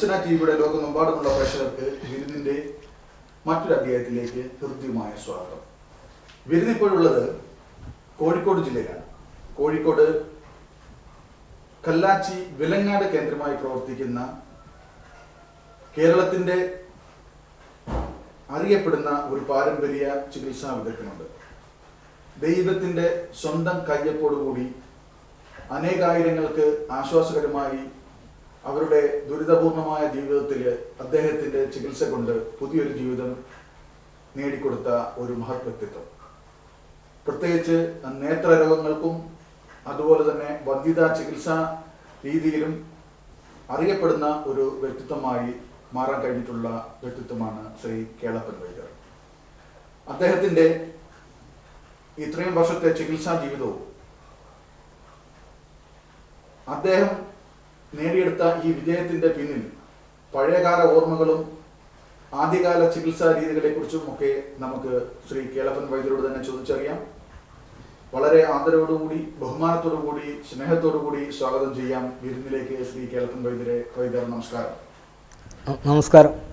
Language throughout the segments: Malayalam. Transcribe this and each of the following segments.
ദർശന ടിവിയുടെ ലോകമെമ്പാടുമുള്ള പ്രേക്ഷകർക്ക് വിരുന്നിന്റെ മറ്റൊരു അധ്യായത്തിലേക്ക് ഹൃദ്യമായ സ്വാഗതം. വിരുന്ന് ഇപ്പോഴുള്ളത് കോഴിക്കോട് ജില്ലയിലാണ്. കോഴിക്കോട് കല്ലാച്ചി വിലങ്ങാട് കേന്ദ്രമായി പ്രവർത്തിക്കുന്ന കേരളത്തിന്റെ അറിയപ്പെടുന്ന ഒരു പാരമ്പര്യ ചികിത്സാ വിദഗ്ധനുണ്ട്. ദൈവത്തിന്റെ സ്വന്തം കയ്യപ്പോടുകൂടി അനേകായിരങ്ങൾക്ക് ആശ്വാസകരമായി അവരുടെ ദുരിതപൂർണമായ ജീവിതത്തിൽ അദ്ദേഹത്തിന്റെ ചികിത്സ കൊണ്ട് പുതിയൊരു ജീവിതം നേടിക്കൊടുത്ത ഒരു മഹത് വ്യക്തിത്വം. പ്രത്യേകിച്ച് നേത്രരോഗങ്ങൾക്കും അതുപോലെ തന്നെ വന്ധ്യതാ ചികിത്സാ രീതിയിലും അറിയപ്പെടുന്ന ഒരു വ്യക്തിത്വമായി മാറാൻ കഴിഞ്ഞിട്ടുള്ള വ്യക്തിത്വമാണ് ശ്രീ കേളപ്പൻ വൈദ്യർ. അദ്ദേഹത്തിന്റെ ഇത്രയും വർഷത്തെ ചികിത്സാ ജീവിതവും അദ്ദേഹം നേടിയെടുത്ത ഈ വിജയത്തിന്റെ പിന്നിൽ പഴയകാല ഓർമ്മകളും ആദ്യകാല ചികിത്സാ രീതികളെ കുറിച്ചും ഒക്കെ നമുക്ക് ശ്രീ കേളപ്പൻ വൈദ്യരോട് തന്നെ ചോദിച്ചറിയാം. വളരെ ആദരവോടുകൂടി ബഹുമാനത്തോടുകൂടി സ്നേഹത്തോടുകൂടി സ്വാഗതം ചെയ്യാം വിരുന്നിലേക്ക് ശ്രീ കേളപ്പൻ വൈദ്യരെ വൈദ്യർ നമസ്കാരം. നമസ്കാരം.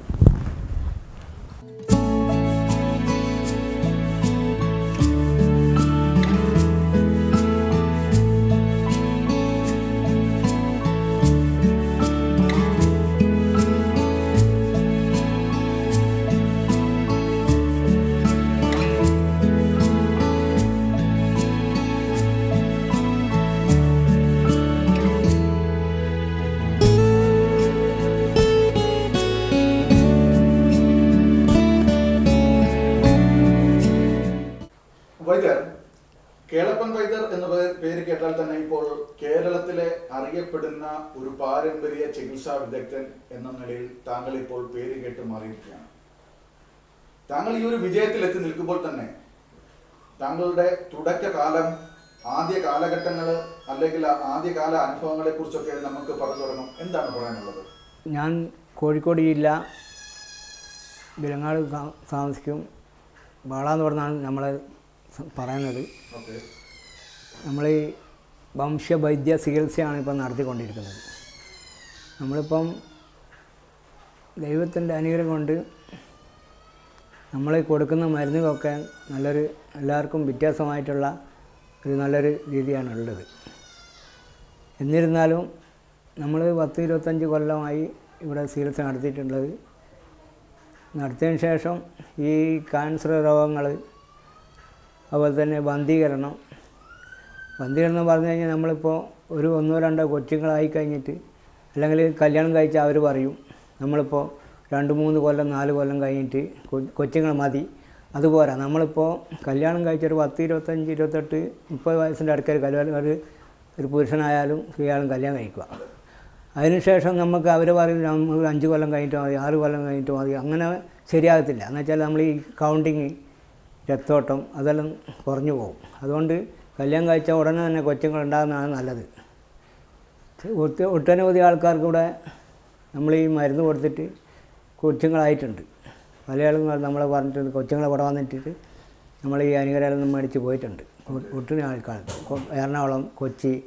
അറിയപ്പെടുന്ന ഒരു പാരമ്പര്യ ചികിത്സാ വിദഗ്ധൻ എന്ന നിലയിൽ താങ്കൾ ഇപ്പോൾ പേര് കേട്ട് മാറിയിരിക്കുകയാണ്. താങ്കൾ ഈ ഒരു വിജയത്തിൽ എത്തി നിൽക്കുമ്പോൾ തന്നെ താങ്കളുടെ തുടക്കകാലം ആദ്യ കാലഘട്ടങ്ങൾ അല്ലെങ്കിൽ ആദ്യകാല അനുഭവങ്ങളെ കുറിച്ചൊക്കെ നമുക്ക് പറഞ്ഞു തുടങ്ങും. എന്താണ് പറയാനുള്ളത്? ഞാൻ കോഴിക്കോട് ജില്ല വിലങ്ങാട് താമസിക്കും താമസിക്കും. വാളാന്ന് പറഞ്ഞാണ് നമ്മൾ പറയുന്നത്. നമ്മൾ ഈ വംശവൈദ്യ ചികിത്സയാണ് ഇപ്പം നടത്തിക്കൊണ്ടിരിക്കുന്നത്. നമ്മളിപ്പം ദൈവത്തിന്റെ അനുഗ്രഹം കൊണ്ട് നമ്മൾ കൊടുക്കുന്ന മരുന്നുകളൊക്കെ നല്ലൊരു എല്ലാവർക്കും വ്യത്യാസമായിട്ടുള്ള ഒരു നല്ലൊരു രീതിയാണ് ഉള്ളത് എന്നിരുന്നാലും നമ്മൾ പത്ത് ഇരുപത്തഞ്ച് കൊല്ലമായി ഇവിടെ ചികിത്സ നടത്തിയിട്ടുള്ളത്. നടത്തിയതിന് ശേഷം ഈ ക്യാൻസർ രോഗങ്ങൾ അതുപോലെ തന്നെ ബന്ധീകരണം എന്ന് പറഞ്ഞു കഴിഞ്ഞാൽ നമ്മളിപ്പോൾ ഒരു ഒന്നോ രണ്ടോ കൊച്ചുങ്ങളായി കഴിഞ്ഞിട്ട് അല്ലെങ്കിൽ കല്യാണം കഴിച്ചാൽ അവർ പറയും നമ്മളിപ്പോൾ രണ്ട് മൂന്ന് കൊല്ലം നാല് കൊല്ലം കഴിഞ്ഞിട്ട് കൊച്ചുങ്ങൾ മതി. അതുപോരാ. നമ്മളിപ്പോൾ കല്യാണം കഴിച്ച ഒരു പത്ത് ഇരുപത്തഞ്ച് ഇരുപത്തെട്ട് മുപ്പത് വയസ്സിന്റെ അടുക്കൽ കല്യാണം ഒരു ഒരു പുരുഷനായാലും സ്ത്രീയാലും കല്യാണം കഴിക്കുക. അതിനുശേഷം നമുക്ക് അവർ പറയും നമുക്ക് അഞ്ച് കൊല്ലം കഴിഞ്ഞിട്ട് മതി ആറ് കൊല്ലം കഴിഞ്ഞിട്ട് മതി. അങ്ങനെ ശരിയാകത്തില്ല. എന്ന് വെച്ചാൽ നമ്മൾ ഈ കൗണ്ടിങ് രക്തോട്ടം അതെല്ലാം കുറഞ്ഞു പോകും. അതുകൊണ്ട് കല്യാണം കഴിച്ച ഉടനെ തന്നെ കൊച്ചുങ്ങൾ ഉണ്ടാകുന്നതാണ് നല്ലത്. ഒത്തി ഒട്ടനവധി ആൾക്കാർക്ക് ഇവിടെ നമ്മൾ ഈ മരുന്ന് കൊടുത്തിട്ട് കൊച്ചുങ്ങളായിട്ടുണ്ട്. ആളുകൾ നമ്മളെ പറഞ്ഞിട്ട് കൊച്ചുങ്ങളെ ഇവിടെ വന്നിട്ടിട്ട് നമ്മൾ ഈ അനുഗ്രഹം മേടിച്ച് പോയിട്ടുണ്ട്. ഒ- ഒത്തിരി ആൾക്കാർ എറണാകുളം കൊച്ചി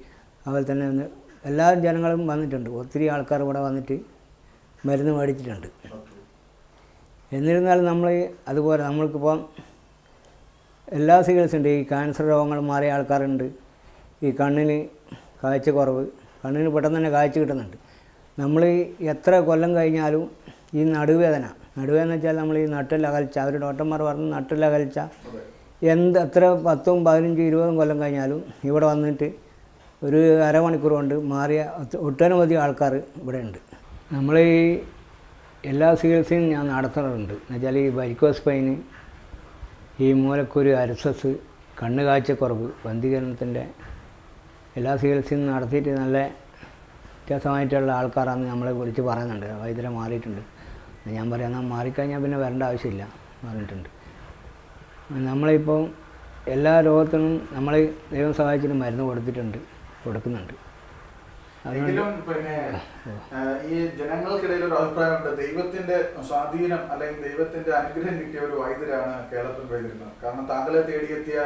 അതുപോലെ തന്നെ എല്ലാ ജനങ്ങളും വന്നിട്ടുണ്ട്. ഒത്തിരി ആൾക്കാർ ഇവിടെ വന്നിട്ട് മരുന്ന് മേടിച്ചിട്ടുണ്ട്. എന്നിരുന്നാലും നമ്മൾ അതുപോലെ നമ്മൾക്കിപ്പം എല്ലാ ചികിത്സ ഉണ്ട്. ഈ ക്യാൻസർ രോഗങ്ങൾ മാറിയ ആൾക്കാരുണ്ട്. ഈ കണ്ണിന് കാഴ്ച കുറവ് കണ്ണിന് പെട്ടെന്ന് തന്നെ കാഴ്ച കിട്ടുന്നുണ്ട്. നമ്മൾ എത്ര കൊല്ലം കഴിഞ്ഞാലും ഈ നടുവേദന നടുവേദന വെച്ചാൽ നമ്മൾ ഈ നട്ടിലകൽച്ച അവർ ഡോക്ടർമാർ പറഞ്ഞ് നട്ടിലകൽച്ച എന്ത് എത്ര പത്തും പതിനഞ്ചും ഇരുപതും കൊല്ലം കഴിഞ്ഞാലും ഇവിടെ വന്നിട്ട് ഒരു അരമണിക്കൂർ കൊണ്ട് മാറിയ ഒട്ടനവധി ആൾക്കാർ ഇവിടെ ഉണ്ട്. നമ്മൾ ഈ എല്ലാ ചികിത്സയും ഞാൻ നടത്തുന്നുണ്ട് എന്നുവെച്ചാൽ ഈ വരിക്കോസ് പൈന് ഈ മൂലക്കൊരു അരസസ് കണ്ണുകാഴ്ചക്കുറവ് കാഴ്ചക്കുറവ് ബന്ധീകരണത്തിന്റെ എല്ലാ ചികിത്സയും നടത്തിയിട്ട് നല്ല വ്യത്യാസമായിട്ടുള്ള ആൾക്കാരാണ് നമ്മളെ വിളിച്ച് പറയുന്നുണ്ട്. വൈദ്യരെ മാറിയിട്ടുണ്ട്. ഞാൻ പറയാം എന്നാൽ മാറിക്കഴിഞ്ഞാൽ പിന്നെ വരേണ്ട ആവശ്യമില്ല പറഞ്ഞിട്ടുണ്ട്. നമ്മളിപ്പോൾ എല്ലാ രോഗത്തിനും നമ്മൾ ദൈവം സഹായിച്ചിട്ട് മരുന്ന് കൊടുത്തിട്ടുണ്ട് കൊടുക്കുന്നുണ്ട്. എങ്കിലും പിന്നെ ഈ ജനങ്ങൾക്കിടയിൽ ഒരു അഭിപ്രായമുണ്ട് ദൈവത്തിന്റെ സ്വാധീനം അല്ലെങ്കിൽ ദൈവത്തിന്റെ അനുഗ്രഹം കിട്ടിയ ഒരു വൈദ്യരാണ് കേരളത്തിൽ വൈദ്യരുന്നത് കാരണം താങ്കളെ തേടിയെത്തിയ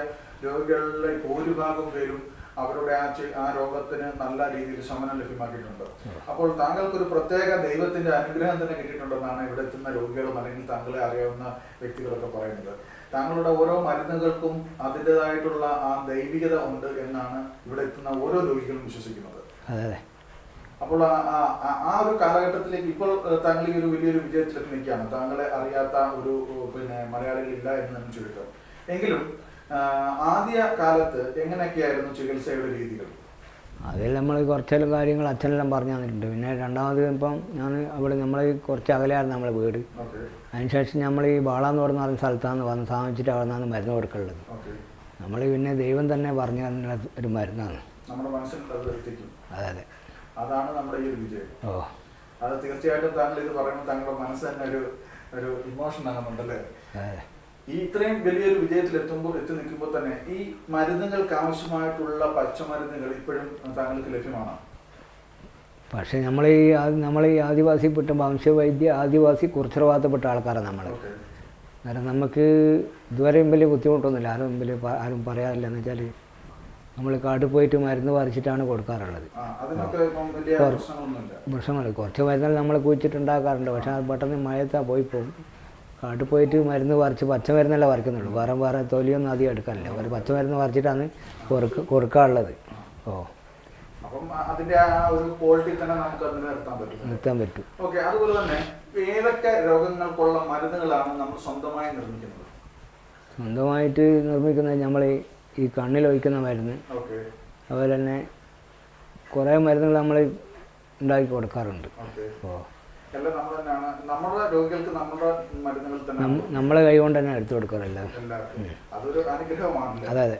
രോഗികളിലെ ഭൂരിഭാഗം പേരും അവരുടെ ആ ആ രോഗത്തിന് നല്ല രീതിയിൽ ശമനം ലഭ്യമാക്കിയിട്ടുണ്ട്. അപ്പോൾ താങ്കൾക്ക് ഒരു പ്രത്യേക ദൈവത്തിന്റെ അനുഗ്രഹം തന്നെ കിട്ടിയിട്ടുണ്ടെന്നാണ് ഇവിടെ എത്തുന്ന രോഗികളും അല്ലെങ്കിൽ താങ്കളെ അറിയാവുന്ന വ്യക്തികളൊക്കെ പറയുന്നത്. താങ്കളുടെ ഓരോ മരുന്നുകൾക്കും അതിന്റെതായിട്ടുള്ള ആ ദൈവികത ഉണ്ട് എന്നാണ് ഇവിടെ എത്തുന്ന ഓരോ രോഗികളും വിശ്വസിക്കുന്നത്. അതെ അതെ. അപ്പോൾ ആ- ഒരു കാലഘട്ടത്തിലേക്ക് ഇപ്പോൾ താങ്കൾ ഈ ഒരു വലിയൊരു വിജയത്തിലേക്ക് നിൽക്കുകയാണ്. താങ്കളെ അറിയാത്ത ഒരു പിന്നെ മലയാളികളില്ല എന്ന് നമ്മൾ ചുരുക്കം. എങ്കിലും ആദ്യ കാലത്ത് എങ്ങനെയൊക്കെയായിരുന്നു ചികിത്സയുടെ രീതികൾ? അതിൽ നമ്മൾ കുറച്ചെല്ലാം കാര്യങ്ങൾ അച്ഛനെല്ലാം പറഞ്ഞു തന്നിട്ടുണ്ട്. പിന്നെ രണ്ടാമത് ഇപ്പം ഞാൻ അവിടെ നമ്മൾ കുറച്ച് അകലെയായിരുന്നു നമ്മളെ വീട്. അതിനുശേഷം നമ്മൾ ഈ ബാളാന്ന് പറഞ്ഞ പറഞ്ഞ സ്ഥലത്താണ് വന്ന് താമസിച്ചിട്ട് അവിടെ നിന്നാണ് മരുന്ന് കൊടുക്കുള്ളത് നമ്മൾ പിന്നെ ദൈവം തന്നെ പറഞ്ഞു തന്നിട്ടുള്ള ഒരു മരുന്നാണ്. നമ്മുടെ മനസ്സിൽ അത് എത്തിക്കും അതെ അതെ. അതാണ് നമ്മുടെ ഈ ഒരു വിജയം. ഓ. അത് തീർച്ചയായിട്ടും താങ്കൾ ഇത് പറയുമ്പോൾ താങ്കളുടെ മനസ്സ് തന്നെ ഒരു ഒരു ഇമോഷൻ ആകുന്നുണ്ടല്ലേ? ഈ ഇത്രയും വലിയൊരു വിജയത്തിൽ എത്തുമ്പോൾ എത്തി നിൽക്കുമ്പോൾ തന്നെ ഈ മരുന്നുകൾക്ക് ആവശ്യമായിട്ടുള്ള പച്ചമരുന്നുകൾ ഇപ്പോഴും താങ്കൾക്ക് ലഭ്യമാണ്? പക്ഷേ നമ്മൾ ഈ നമ്മൾ ഈ ആദിവാസി പെട്ട വംശവൈദ്യ ആദിവാസി കുറിച്ചുറവാത്തപ്പെട്ട ആൾക്കാരാണ് നമ്മൾ കാരണം നമുക്ക് ഇതുവരെയും വലിയ ബുദ്ധിമുട്ടൊന്നുമില്ല. ആരും വലിയ ആരും പറയാറില്ല. എന്ന് വെച്ചാൽ നമ്മൾ കാട്ടിൽ പോയിട്ട് മരുന്ന് പറിച്ചിട്ടാണ് കൊടുക്കാറുള്ളത്. പ്രശ്നങ്ങൾ കുറച്ച് മരുന്നുകൾ നമ്മൾ കുഴിച്ചിട്ടുണ്ടാക്കാറുണ്ട്. പക്ഷെ അത് പെട്ടെന്ന് മഴയത്താ പോയി പോകും. കാട്ടിൽ പോയിട്ട് മരുന്ന് പറിച്ച് പച്ചമരുന്നല്ല പറിക്കുന്നുള്ളൂ. വേറെ വേറെ തൊലിയൊന്നും അധികം എടുക്കാനില്ല ഒരു പച്ചമരുന്ന് പറിച്ചിട്ടാണ് കൊടുക്ക കൊടുക്കാറുള്ളത്. ഓ. അതിന്റെ ആ ഒരു ക്വാളിറ്റി തന്നെ നമുക്ക് അതിന് നിർത്താൻ പറ്റും. നിർത്താൻ പറ്റും. ഓക്കെ അതുപോലെ തന്നെ ഏതൊക്കെ രോഗങ്ങൾക്കുള്ള മരുന്നുകളാണ് നമ്മൾ സ്വന്തമായി നിർമ്മിക്കുന്നത്? സ്വന്തമായിട്ട് നിർമ്മിക്കുന്നത് നമ്മൾ ഈ കണ്ണിൽ ഒഴിക്കുന്ന മരുന്ന്. അതുപോലെ തന്നെ കുറേ മരുന്നുകൾ നമ്മൾ ഉണ്ടാക്കി കൊടുക്കാറുണ്ട്. അപ്പോൾ നമ്മളെ കൈ കൊണ്ട് തന്നെ എടുത്തു കൊടുക്കാറില്ല അതെ അതെ.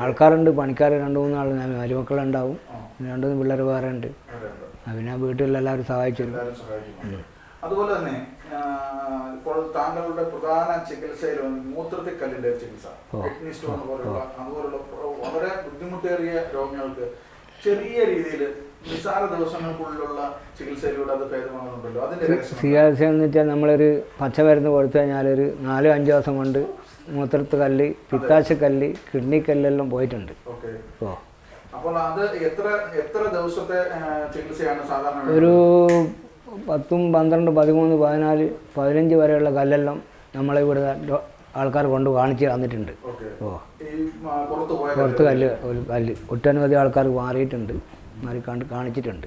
ആൾക്കാരുണ്ട് പണിക്കാർ രണ്ട് മൂന്ന് ആൾ മരുമക്കളുണ്ടാവും. ആ, രണ്ട് മൂന്ന് പിള്ളേർ വേറെ ഉണ്ട്. പിന്നെ വീട്ടിലെല്ലാവരും സഹായിച്ചു അതുപോലെ തന്നെ ഇപ്പോൾ താങ്കളുടെ പ്രധാന ചികിത്സയിൽ മൂത്രത്തിൽ കല്ലിന്റെ ചികിത്സ. കിഡ്നി സ്റ്റോൺ പോലുള്ള അതുപോലുള്ള വളരെ ബുദ്ധിമുട്ടേറിയ രോഗങ്ങൾക്ക് ചെറിയ രീതിയിൽ നിസാര ദിവസങ്ങൾക്കുള്ളിലുള്ള ചികിത്സയിലൂടെ അത് ഭേദമാകുന്നുണ്ടല്ലോ. അതിന്റെ സിയാസി? ചികിത്സ എന്ന് വെച്ചാൽ നമ്മളൊരു പച്ചമരുന്ന് കൊടുത്തു കഴിഞ്ഞാൽ ഒരു നാലോ അഞ്ചോ ദിവസം കൊണ്ട് മൂത്രത്ത് കല്ല് പിത്താശ കല്ല് കിഡ്നി കല്ലെല്ലാം പോയിട്ടുണ്ട്. ഓ അപ്പോൾ അത് എത്ര എത്ര ദിവസത്തെ ചികിത്സയാണ് സാധാരണ ഒരു പത്തും പന്ത്രണ്ട് പതിമൂന്ന് പതിനാല് പതിനഞ്ച് വരെയുള്ള കല്ലെല്ലാം നമ്മളെ ഇവിടെ ആൾക്കാർ കൊണ്ട് കാണിച്ച് തന്നിട്ടുണ്ട്. ഓ. പുറത്ത് കല്ല്? ഒരു കല്ല്. ഒട്ടനവധി ആൾക്കാർ മാറിയിട്ടുണ്ട്. മാറി കാണിച്ചിട്ടുണ്ട്.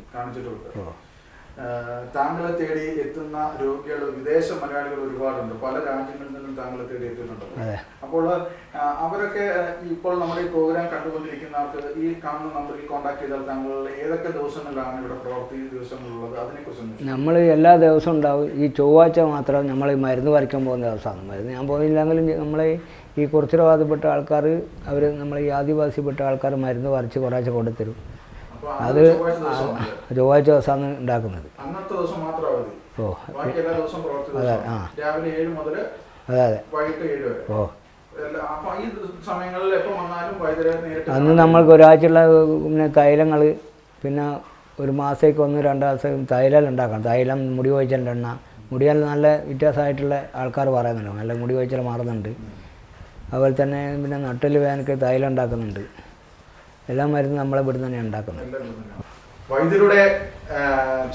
ഓ. താങ്കളെ തേടി എത്തുന്ന രോഗികൾ വിദേശ മലയാളികൾ ഒരുപാടുണ്ട്. പല രാജ്യങ്ങളിൽ നിന്നും താങ്കളെ തേടി എത്തുന്നുണ്ട്. അപ്പോൾ അവരൊക്കെ ഇപ്പോൾ നമ്മുടെ ഈ പ്രോഗ്രാം കണ്ടുകൊണ്ടിരിക്കുന്ന ആൾക്ക് ഈ കാണുന്ന നമ്പറിൽ കോൺടാക്ട് ചെയ്താൽ താങ്കൾ ഏതൊക്കെ ദിവസങ്ങളിലാണ് ഇവിടെ പ്രവർത്തി ദിവസങ്ങളുള്ളത്? അതിനെക്കുറിച്ച് നമ്മൾ എല്ലാ ദിവസവും ഉണ്ടാവും. ഈ ചൊവ്വാഴ്ച മാത്രം നമ്മൾ ഈ മരുന്ന് വരയ്ക്കാൻ പോകുന്ന ദിവസമാണ്. മരുന്ന് ഞാൻ പോകുന്നില്ലെങ്കിലും നമ്മളെ ഈ കുറച്ചുരവാദപ്പെട്ട ആൾക്കാർ അവർ നമ്മൾ ഈ ആദിവാസിപ്പെട്ട ആൾക്കാർ മരുന്ന് വരച്ച് കുറേശ്ശെ കൊണ്ടുത്തരും. അത് ചൊവ്വാഴ്ച ദിവസമാണ് ഉണ്ടാക്കുന്നത്. അന്നത്തെ ദിവസം മാത്രം ഓ അതെ, ആ. അതെ അതെ. വൈകിട്ട് ഏഴ് വരെ. ഓ. അന്ന് നമ്മൾക്ക് ഒരാഴ്ചയുള്ള പിന്നെ തൈലങ്ങൾ പിന്നെ ഒരു മാസത്തേക്ക് ഒന്ന് രണ്ട് മാസം തൈലം ഉണ്ടാക്കണം. തൈലം മുടി കൊഴിച്ചലിന്റെ എണ്ണ. മുടിയാൽ നല്ല വ്യത്യാസമായിട്ടുള്ള ആൾക്കാർ പറയുന്നുണ്ട്. നല്ല മുടി കൊഴിച്ചൽ മാറുന്നുണ്ട്. അതുപോലെ തന്നെ പിന്നെ നട്ടൽ വേനൽക്ക് തൈലം ഉണ്ടാക്കുന്നുണ്ട്. എല്ലാ മരുന്നും നമ്മളെ ഇവിടുന്ന് തന്നെ ഉണ്ടാക്കുന്നത്. വൈദ്യരുടെ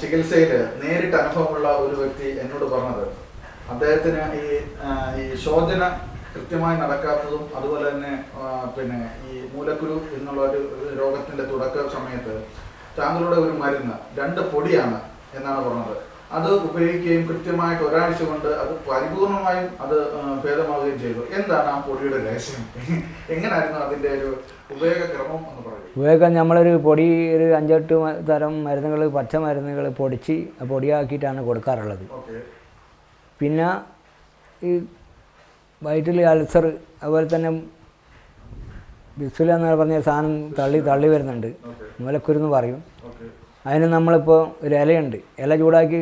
ചികിത്സയിൽ നേരിട്ട് അനുഭവമുള്ള ഒരു വ്യക്തി എന്നോട് പറഞ്ഞത് അദ്ദേഹത്തിന് ഈ ഈ ശോചന കൃത്യമായി നടക്കാത്തതും അതുപോലെ തന്നെ പിന്നെ ഈ മൂലക്കുരു എന്നുള്ള ഒരു രോഗത്തിന്റെ തുടക്ക സമയത്ത് താങ്കളുടെ ഒരു മരുന്ന് രണ്ട് പൊടിയാണ് എന്നാണ് പറഞ്ഞത്. അത് ഉപയോഗിക്കുകയും കൃത്യമായിട്ട് ഒരാഴ്ച കൊണ്ട് അത് പരിപൂർണമായും അത് ഭേദമാവുകയും ചെയ്തു. എന്താണ് ആ പൊടിയുടെ രഹസ്യം? എങ്ങനെയായിരുന്നു അതിന്റെ ഒരു ഉപയോഗക്രമം എന്ന് പറയുന്നത്? ഉപയോഗം നമ്മളൊരു പൊടി ഒരു അഞ്ചെട്ട് തരം മരുന്നുകൾ പച്ച മരുന്നുകൾ പൊടിച്ച് പൊടിയാക്കിയിട്ടാണ് കൊടുക്കാറുള്ളത്. പിന്നെ ഈ വയറ്റിൽ അൾസർ അതുപോലെ തന്നെ ബിസുല എന്ന് പറഞ്ഞ സാധനം തള്ളി തള്ളി വരുന്നുണ്ട്. മൂലക്കുരുന്ന് പറയും. അതിന് നമ്മളിപ്പോൾ ഒരു ഇലയുണ്ട്. ഇല ചൂടാക്കി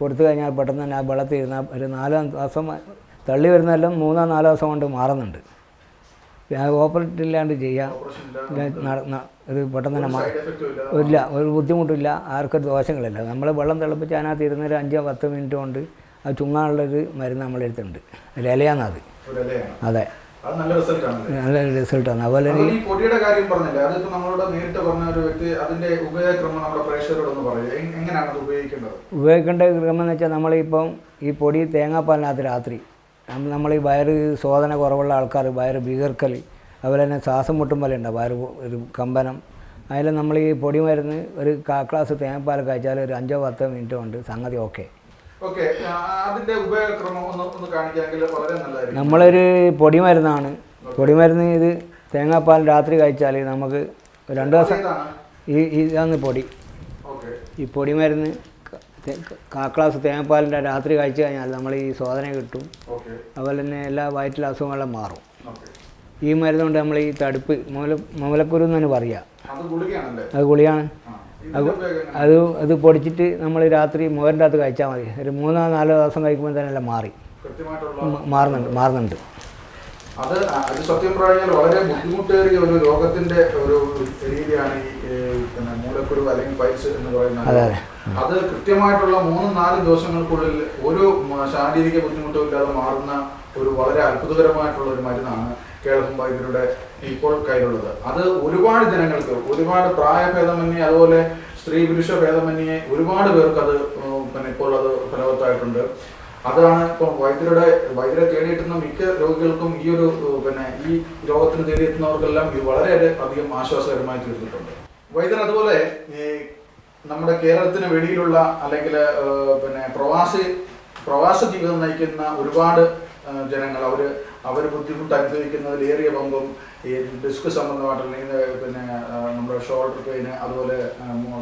കൊടുത്തു കഴിഞ്ഞാൽ പെട്ടെന്ന് തന്നെ ആ വെള്ളത്തിൽ ഇരുന്നാൽ ഒരു നാലാം ദിവസം തള്ളി വരുന്നതെല്ലാം മൂന്നോ നാലോ ദിവസം കൊണ്ട് മാറുന്നുണ്ട്. ഓപ്പറേറ്റ് ഇല്ലാണ്ട് ചെയ്യാം. ഇത് പെട്ടെന്ന് തന്നെ ഇല്ല. ഒരു ബുദ്ധിമുട്ടില്ല ആർക്കൊരു ദോഷങ്ങളില്ല. നമ്മൾ വെള്ളം തിളപ്പിച്ച് അതിനകത്ത് ഇരുന്നൊരു അഞ്ചോ പത്ത് മിനിറ്റ് കൊണ്ട് അത് ചുങ്ങാനുള്ളൊരു മരുന്ന് നമ്മളെടുത്തുണ്ട് ഒരു ഇലയാണത്. അത്. നല്ല റിസൾട്ടാണ് അതുപോലെ പൊടിയുടെ കാര്യം പറഞ്ഞില്ലേ അതിപ്പോ നമ്മളോട് നേരിട്ട് പറഞ്ഞ ഒരു വ്യക്തി അതിന്റെ ഉപയോഗക്രമം നമ്മുടെ പ്രേക്ഷകരോടൊന്ന് പറയും. എങ്- എങ്ങനെയാണ് അത് ഉപയോഗിക്കേണ്ടത്? ഉപയോഗിക്കേണ്ട ക്രമം എന്ന് വെച്ചാൽ നമ്മളിപ്പം ഈ പൊടി തേങ്ങാപ്പാലിനകത്ത് രാത്രി നമ്മൾ ഈ വയറ് ശോധന കുറവുള്ള ആൾക്കാർ വയറ് ബീകർക്കൽ അതുപോലെ തന്നെ ശ്വാസം മുട്ടും പോലെ ഉണ്ടാവും വയറ് ഒരു കമ്പനം. അതിൽ നമ്മൾ ഈ പൊടി മരുന്ന് ഒരു കാ ഗ്ലാസ് തേങ്ങാപ്പാൽ കഴിച്ചാൽ ഒരു അഞ്ചോ പത്തോ മിനിറ്റ് കൊണ്ട് സംഗതി ഓക്കെ നമ്മളൊരു പൊടി മരുന്നാണ് പൊടി മരുന്ന് ഇത് തേങ്ങാപ്പാൽ രാത്രി കഴിച്ചാൽ നമുക്ക് രണ്ട് ദിവസം ഈ ഇതാണ് പൊടി. ഈ പൊടി മരുന്ന് കാക്കളാസ് തേങ്ങാപ്പാലിന്റെ രാത്രി കഴിച്ചു കഴിഞ്ഞാൽ നമ്മൾ ഈ ശോധന കിട്ടും അതുപോലെ തന്നെ എല്ലാ വയറ്റിലെ അസുഖങ്ങളും മാറും. ഈ മരുന്നുകൊണ്ട് നമ്മൾ ഈ തടുപ്പ് മൂല മൂലക്കുരു എന്ന് തന്നെ പറയുക അത് ഗുളിയാണ് അത് അത് പൊടിച്ചിട്ട് നമ്മൾ രാത്രി മോരിന്റെ അകത്ത് കഴിച്ചാൽ മതി. ഒരു മൂന്നോ നാലോ ദിവസം കഴിക്കുമ്പോൾ തന്നെ എല്ലാം മാറി. മാറുന്നുണ്ട് മാറുന്നുണ്ട്. അത് അത് സത്യം പറഞ്ഞാൽ വളരെ ബുദ്ധിമുട്ടേറിയ ഒരു രോഗത്തിന്റെ ഒരു രീതിയാണ് ഈ മൂലക്കുരു അല്ലെങ്കിൽ പൈൽസ് എന്ന് പറയുന്നത് അതെ, കൃത്യമായിട്ടുള്ള മൂന്നും നാല് ദിവസങ്ങൾക്കുള്ളിൽ ഒരു ശാരീരിക ബുദ്ധിമുട്ടും ഇല്ലാതെ മാറുന്ന ഒരു വളരെ അത്ഭുതകരമായിട്ടുള്ള ഒരു മരുന്നാണ് കേളകം വൈദ്യരുടെ ഇപ്പോൾ കയ്യിലുള്ളത്. അത് ഒരുപാട് ജനങ്ങൾക്ക് ഒരുപാട് പ്രായഭേദമന്യേ അതുപോലെ സ്ത്രീ പുരുഷ ഭേദമന്യേ ഒരുപാട് പേർക്ക് അത് പിന്നെ ഇപ്പോൾ അത് ഫലവത്തായിട്ടുണ്ട്. അതാണ് ഇപ്പം വൈദ്യരുടെ വൈദ്യരെ തേടിയെത്തുന്ന മിക്ക രോഗികൾക്കും ഈ ഒരു പിന്നെ ഈ രോഗത്തിന് തേടിയെത്തുന്നവർക്കെല്ലാം ഇത് വളരെ അധികം ആശ്വാസകരമായി തീർന്നിട്ടുണ്ട്. വൈദ്യർ അതുപോലെ ഈ നമ്മുടെ കേരളത്തിന് വെളിയിലുള്ള അല്ലെങ്കിൽ പിന്നെ പ്രവാസി പ്രവാസ ജീവിതം നയിക്കുന്ന ഒരുപാട് ജനങ്ങൾ അവർ അവർ ബുദ്ധിമുട്ട് അനുഭവിക്കുന്നതിലേറിയ പങ്കും ഈ ഡിസ്ക് സംബന്ധമായിട്ടുള്ള പിന്നെ നമ്മുടെ ഷോൾഡർ പെയിന് അതുപോലെ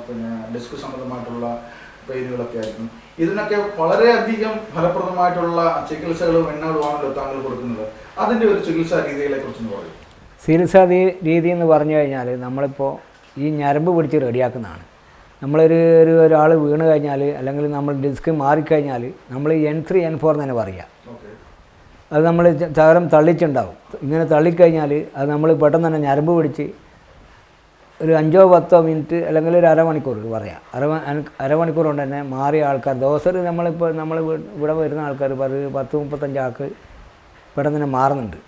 പിന്നെ ഡിസ്ക് സംബന്ധമായിട്ടുള്ള പെയിനുകളൊക്കെ ആയിരുന്നു ഇതിനൊക്കെ വളരെയധികം ഫലപ്രദമായിട്ടുള്ള ചികിത്സകളും എണ്ണകളുമാണല്ലോ താങ്കൾ കൊടുക്കുന്നത്. അതിന്റെ ഒരു ചികിത്സാ രീതികളെ കുറിച്ച് പറയും. ചികിത്സാ രീതി എന്ന് പറഞ്ഞു കഴിഞ്ഞാൽ നമ്മളിപ്പോൾ ഈ ഞരമ്പ് പിടിച്ച് റെഡിയാക്കുന്നതാണ്. നമ്മളൊരു ഒരു ഒരാൾ വീണ് കഴിഞ്ഞാൽ അല്ലെങ്കിൽ നമ്മൾ ഡിസ്ക് മാറിക്കഴിഞ്ഞാൽ നമ്മൾ എൻ ത്രീ എൻ ഫോർ എന്ന് തന്നെ പറയുക അത് നമ്മൾ ചകരം തള്ളിച്ചുണ്ടാവും. ഇങ്ങനെ തള്ളിക്കഴിഞ്ഞാൽ അത് നമ്മൾ പെട്ടെന്ന് തന്നെ ഞരമ്പ് പിടിച്ച് ഒരു അഞ്ചോ പത്തോ മിനിറ്റ് അല്ലെങ്കിൽ ഒരു അരമണിക്കൂർ പറയാം. അര അരമണിക്കൂർ കൊണ്ട് തന്നെ മാറിയ ആൾക്കാർ ദോശയിൽ നമ്മളിപ്പോൾ നമ്മൾ ഇവിടെ വരുന്ന ആൾക്കാർ ഒരു പത്ത് മുപ്പത്തഞ്ച് ആൾക്ക് പെട്ടെന്ന് തന്നെ മാറുന്നുണ്ട്.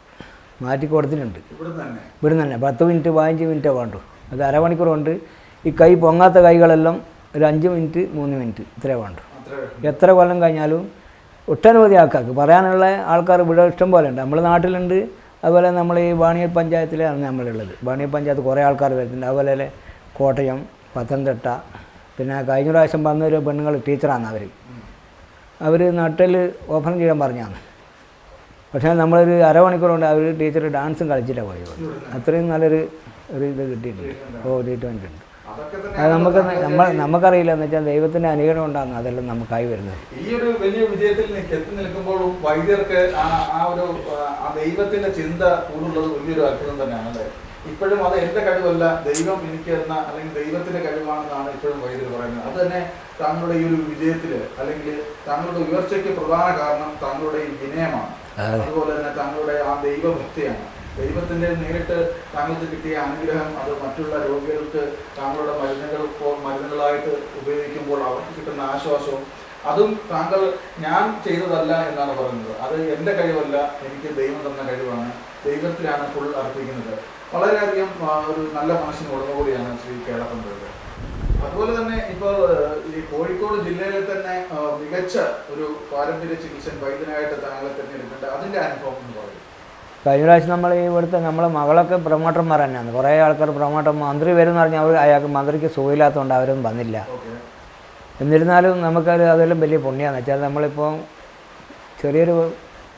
മാറ്റി കൊടുത്തിട്ടുണ്ട്. ഇവിടുന്ന് തന്നെ? പത്ത് മിനിറ്റ് പതിനഞ്ച് മിനിറ്റേ വേണ്ടു അത് അരമണിക്കൂർ കൊണ്ട് ഈ കൈ പൊങ്ങാത്ത കൈകളെല്ലാം ഒരു അഞ്ച് മിനിറ്റ് മൂന്ന് മിനിറ്റ് ഇത്രേ വേണ്ടു. എത്ര കൊല്ലം കഴിഞ്ഞാലും ഒട്ടനവധി ആൾക്കാർക്ക് പറയാനുള്ള ആൾക്കാർ ഇവിടെ ഇഷ്ടം പോലെ ഉണ്ട്. നമ്മുടെ നാട്ടിലുണ്ട്. അതുപോലെ നമ്മൾ ഈ വാണിയൽ പഞ്ചായത്തിലാണ് നമ്മളുള്ളത്. വാണിയൽ പഞ്ചായത്ത് കുറേ ആൾക്കാർ വരുന്നുണ്ട്. അതുപോലെ തന്നെ കോട്ടയം പത്തനംതിട്ട പിന്നെ കഴിഞ്ഞ പ്രാവശ്യം വന്നൊരു പെണ്ണുങ്ങൾ ടീച്ചറാണ് അവർ അവർ നട്ടിൽ ഓപ്പൺ ചെയ്യാൻ പറഞ്ഞാണ്. പക്ഷേ നമ്മളൊരു അരമണിക്കൂർ കൊണ്ട് അവർ ടീച്ചർ ഡാൻസും കളിച്ചിട്ടാണ് പോയത്. അത്രയും നല്ലൊരു ഒരു ഇത് കിട്ടിയിട്ടുണ്ട്. ഓ ട്രീറ്റ്മെന്റ് ഉണ്ട് അത് നമുക്ക് നമ്മൾ നമുക്കറിയില്ല എന്ന് വെച്ചാൽ ദൈവത്തിന്റെ അനുഗ്രഹം ഉണ്ടാകുന്ന അതെല്ലാം നമുക്കായി വരുന്നത്. ഈ ഒരു വലിയ വിജയത്തിൽ എത്തി നിൽക്കുമ്പോൾ വൈദ്യർക്ക് ആ ഒരു ആ, ദൈവത്തിന്റെ ചിന്ത കൂടുള്ളത് വലിയൊരു അത്ഭുതം തന്നെയാണ് അല്ലേ? ഇപ്പോഴും അത് എന്റെ കഴിവല്ല ദൈവം എനിക്ക് എന്ന അല്ലെങ്കിൽ ദൈവത്തിന്റെ കഴിവാണെന്നാണ് ഇപ്പോഴും വൈദ്യർ പറയുന്നത്. അത് തന്നെ താങ്കളുടെ ഈ ഒരു വിജയത്തിൽ അല്ലെങ്കിൽ താങ്കളുടെ ഉയർച്ചയ്ക്ക് പ്രധാന കാരണം താങ്കളുടെ ഈ വിനയമാണ്. അതെ. അതുപോലെ തന്നെ താങ്കളുടെ ആ ദൈവഭക്തിയാണ്. ദൈവത്തിന്റെ നേരിട്ട് താങ്കൾക്ക് കിട്ടിയ അനുഗ്രഹം അത് മറ്റുള്ള രോഗികൾക്ക് താങ്കളുടെ മരുന്നുകൾ മരുന്നുകളായിട്ട് ഉപയോഗിക്കുമ്പോൾ അവർക്ക് കിട്ടുന്ന ആശ്വാസവും അതും താങ്കൾ ഞാൻ ചെയ്തതല്ല എന്നാണ് പറയുന്നത്. അത് എന്റെ കഴിവല്ല എനിക്ക് ദൈവം തന്ന കഴിവാണ്. ദൈവത്തിലാണ് ഫുൾ അർപ്പിക്കുന്നത്. വളരെയധികം ഒരു നല്ല മനസ്സിന് ഉടമ കൂടിയാണ് ശ്രീ കേളപ്പൻ പേര് അതുപോലെ തന്നെ ഇപ്പോൾ ഈ കോഴിക്കോട് ജില്ലയിലെ തന്നെ മികച്ച ഒരു പാരമ്പര്യ ചികിത്സൻ വൈദ്യനായിട്ട് താങ്കളെ തിരഞ്ഞെടുക്കേണ്ട അതിന്റെ അനുഭവം എന്ന് പറയും. കഴിഞ്ഞ പ്രാവശ്യം നമ്മൾ ഈ ഇവിടുത്തെ നമ്മളെ മകളൊക്കെ പ്രൊമോട്ടർമാർ തന്നെയാണ്. കുറേ ആൾക്കാർ പ്രൊമോട്ടർ മന്ത്രി വരുമെന്ന് പറഞ്ഞാൽ അവർ അയാൾക്ക് മന്ത്രിക്ക് സുഖമില്ലാത്തതുകൊണ്ട് അവരും വന്നില്ല. എന്നിരുന്നാലും നമുക്കത് അതെല്ലാം വലിയ പുണ്യമാണ്. വെച്ചാൽ നമ്മളിപ്പോൾ ചെറിയൊരു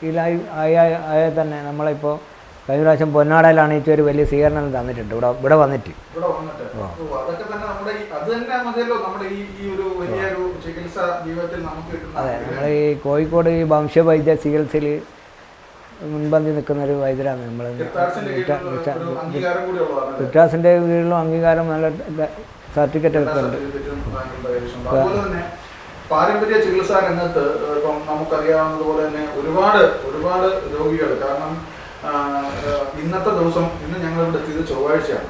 ഇതിലായി ആയ ആയാൽ തന്നെ നമ്മളിപ്പോൾ കഴിഞ്ഞ പ്രാവശ്യം പൊന്നാടയിലാണ് ഈ ഒരു വലിയ സ്വീകരണം തന്നിട്ടുണ്ട്. ഇവിടെ ഇവിടെ വന്നിട്ട്. അതെ നമ്മൾ ഈ കോഴിക്കോട് ഈ വംശവൈദ്യ ചികിത്സയിൽ മുൻപന്തി നിൽക്കുന്ന ഒരു വൈദ്യരാണ് നമ്മൾ കുറ്റാസിന്റെ കീഴിലും അംഗീകാരം നല്ല സർട്ടിഫിക്കറ്റ് ഒക്കെ ഉണ്ട് പാരമ്പര്യ ചികിത്സാ രംഗത്ത് ഇപ്പം നമുക്കറിയാവുന്നതുപോലെ തന്നെ ഒരുപാട് ഒരുപാട് രോഗികൾ കാരണം ഇന്നത്തെ ദിവസം ഇന്ന് ഞങ്ങൾ ഇവിടെ എത്തിയത് ചൊവ്വാഴ്ചയാണ്.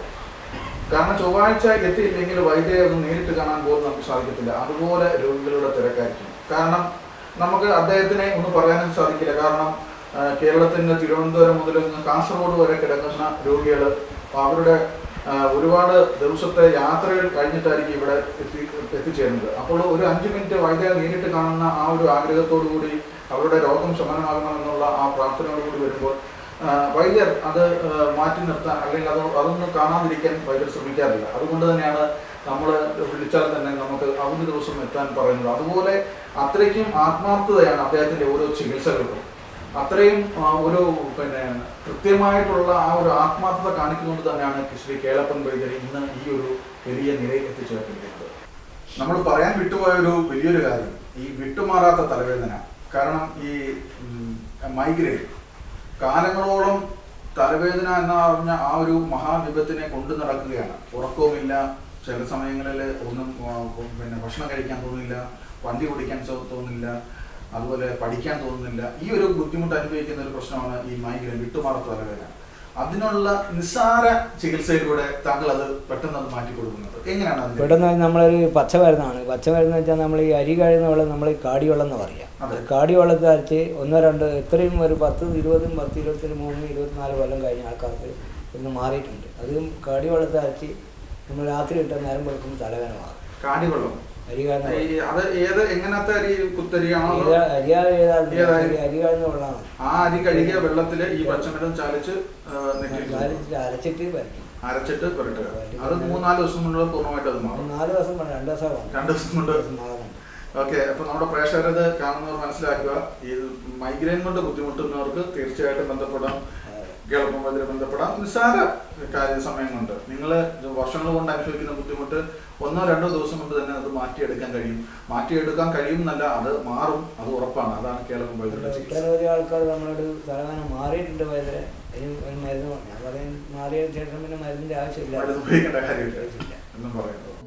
കാരണം ചൊവ്വാഴ്ച എത്തിയില്ലെങ്കിൽ വൈദ്യരെ ഒന്ന് നേരിട്ട് കാണാൻ പോലും നമുക്ക് സാധിക്കത്തില്ല. അതുപോലെ രോഗികളുടെ തിരക്കായിരിക്കും. കാരണം നമുക്ക് അദ്ദേഹത്തിനെ ഒന്നും പറയാനും സാധിക്കില്ല. കാരണം ആ, കേരളത്തിന്റെ തിരുവനന്തപുരം മുതൽ കാസർഗോഡ് വരെ കിടക്കുന്ന രോഗികൾ അവരുടെ ഒരുപാട് ദിവസത്തെ യാത്രകൾ കഴിഞ്ഞിട്ടായിരിക്കും ഇവിടെ എത്തി എത്തിച്ചേരുന്നത്. അപ്പോൾ ഒരു അഞ്ച് മിനിറ്റ് വൈദ്യരെ നേരിട്ട് കാണുന്ന ആ ഒരു ആഗ്രഹത്തോടു കൂടി അവരുടെ രോഗം ശമനമാകണമെന്നുള്ള ആ പ്രാർത്ഥനയോടുകൂടി വരുമ്പോൾ വൈദ്യർ അത് മാറ്റി നിർത്താൻ അല്ലെങ്കിൽ അത് അതൊന്നും കാണാതിരിക്കാൻ വൈദ്യർ ശ്രമിക്കാറില്ല. അതുകൊണ്ട് തന്നെയാണ് നമ്മൾ വിളിച്ചാൽ തന്നെ നമുക്ക് അവധി ദിവസം എത്താൻ പറയുന്നത്. അതുപോലെ അത്രയ്ക്കും ആത്മാർത്ഥതയാണ് അദ്ദേഹത്തിന്റെ ഓരോ ചികിത്സകൾക്കും. അത്രയും ഒരു പിന്നെ കൃത്യമായിട്ടുള്ള ആ ഒരു ആത്മാർത്ഥത കാണിക്കുന്നത് തന്നെയാണ് ശ്രീ കേളപ്പൻ വൈദ്യർ ഇന്ന് ഈ ഒരു വലിയ നിലയിൽ എത്തിച്ചേർത്തിരിക്കുന്നത് നമ്മൾ പറയാൻ വിട്ടുപോയ ഒരു വലിയൊരു കാര്യം ഈ വിട്ടുമാറാത്ത തലവേദന. കാരണം ഈ മൈഗ്രെയിൻ കാലങ്ങളോളം തലവേദന എന്ന് പറഞ്ഞ ആ ഒരു മഹാവിപത്തിനെ കൊണ്ടു നടക്കുകയാണ്. ഉറക്കവുമില്ല ചില സമയങ്ങളിൽ ഒന്നും പിന്നെ ഭക്ഷണം കഴിക്കാൻ തോന്നില്ല വണ്ടി ഓടിക്കാൻ തോന്നില്ല. അതുപോലെ പഠിക്കാൻ തോന്നുന്നില്ല. ഈ ഒരു ബുദ്ധിമുട്ട് അനുഭവിക്കുന്ന ഒരു പ്രശ്നമാണ് ഈ മൈഗ്രെയിൻ വിട്ടുമാറ തലവേദന അതിനുള്ള നിസ്സാര ചികിത്സയിലൂടെ താങ്കൾ അത് പെട്ടെന്ന് അത് മാറ്റി കൊടുക്കുന്നത്. എങ്ങനെയാണ് പെട്ടെന്ന് നമ്മളൊരു പച്ചമരുന്നാണ്. പച്ചമരുന്ന് വെച്ചാൽ നമ്മൾ ഈ അരി കഴിയുന്ന വെള്ളം നമ്മൾ കാടിവെള്ളം എന്ന് പറയാം. കാടിവെള്ളത്തെ അരച്ച് ഒന്നോ രണ്ടോ എത്രയും ഒരു പത്ത് ഇരുപതും പത്ത് ഇരുപത്തി മൂന്ന് ഇരുപത്തിനാല് കൊല്ലം കഴിഞ്ഞ ആൾക്കാർക്ക് ഇന്ന് മാറിയിട്ടുണ്ട്. അതും കാടിവെള്ളത്തെ അരച്ച് നമ്മൾ രാത്രി ഇട്ട നേരം വെളുക്കുമ്പോൾ തലവേദന മാറും. കാടിവെള്ളം. അത് ഏത് എങ്ങനത്തെ അരി കുത്തരിയാണോ ആ അരി കഴുകിയ വെള്ളത്തിൽ ഈ പച്ചമരം ചാലിച്ച് അരച്ചിട്ട് അരച്ചിട്ട് പുരട്ടുക അത് മൂന്നാൽ ദിവസം കൊണ്ട് പൂർണമായിട്ട് അത് മാറും. നാല് ദിവസം രണ്ട് ദിവസം രണ്ട് ദിവസം കൊണ്ട്? ഓക്കെ അപ്പൊ നമ്മുടെ പ്രേക്ഷകരത് കാണുന്നവർ മനസ്സിലാക്കുക ഈ മൈഗ്രെയിൻ കൊണ്ട് ബുദ്ധിമുട്ടുന്നവർക്ക് തീർച്ചയായിട്ടും ബന്ധപ്പെടാം. കേൾക്കുമ്പോൾ ബന്ധപ്പെടാം. നിസ്സാര കാര്യ സമയം കൊണ്ട് നിങ്ങൾ വർഷങ്ങൾ കൊണ്ട് അനുഭവിക്കുന്ന ബുദ്ധിമുട്ട് ഒന്നോ രണ്ടോ ദിവസം കൊണ്ട് തന്നെ അത് മാറ്റിയെടുക്കാൻ കഴിയും. മാറ്റിയെടുക്കാൻ കഴിയും എന്നല്ല അത് മാറും അത് ഉറപ്പാണ്. അതാണ് കേൾക്കുമ്പോൾ ഒട്ടനവധി ആൾക്കാർ നമ്മളോട് തലവേദന മാറിയിട്ടുണ്ട് ഒരു മരുന്ന് ഞാൻ പറയും മാറിയ ശേഷം പിന്നെ മരുന്നിന്റെ ആവശ്യമില്ല. എന്നും പറയുന്നത്